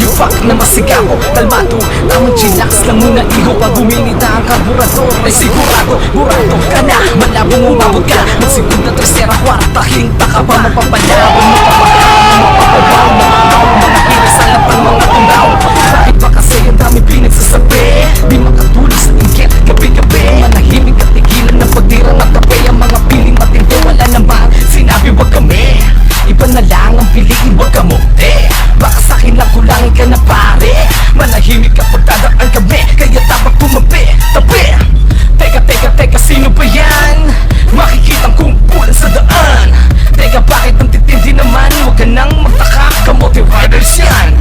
Yung fuck na masigamo Kalmado, tamang chillax lang muna iho Pag uminita ang karburador Ay sigurado, burado ka na. Malabong umabot ka. Magsigunda, tercera, kwarta Hinta ka pa. Mapapalabong Kamote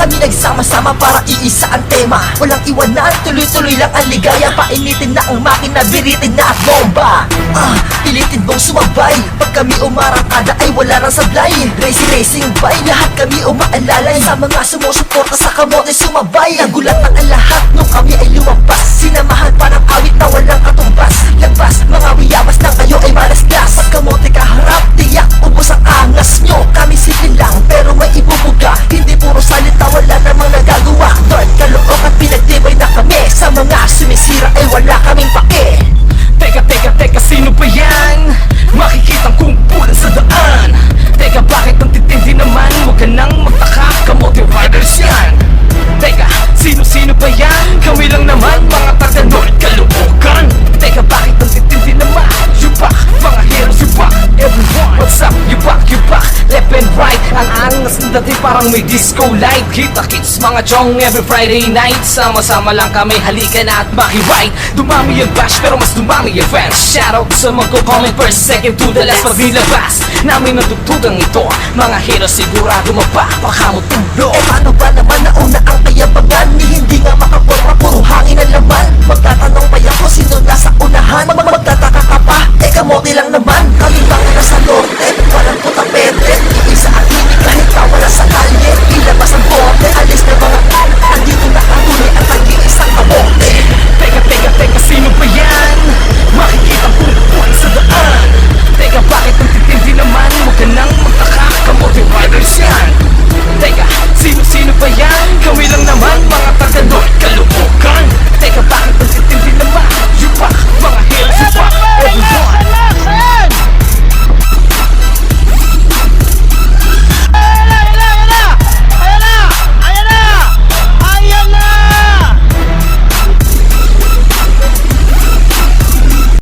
Kami nagsama-sama para iisa ang tema. Walang iwanan, tuloy-tuloy lang ang ligaya. Painitin na ang makina, biritin na at bomba. Ah, pilitin mong sumabay? Pag kami umarangkada ay wala nang sablay. Racing racing bay, lahat kami umaalalay. Sa mga sumusuporta sa kamote sumabay. Nagulat ang lahat nung kami ay lumabas. Sinamahan pa ng awit na walang katumbas. Labas, mga wiyabas Ang angas ng dati parang may disco light. Kita kits, mga chong every Friday night. Sama-sama lang kami, halika na at maki-right Dumami yung bash, pero mas dumami yung fans. Shoutout sa magko-comment first, second to the last Pag nilabas, namin natutugang ito. Mga heroes sigurado mapapakamot tulo Eh paano ba naman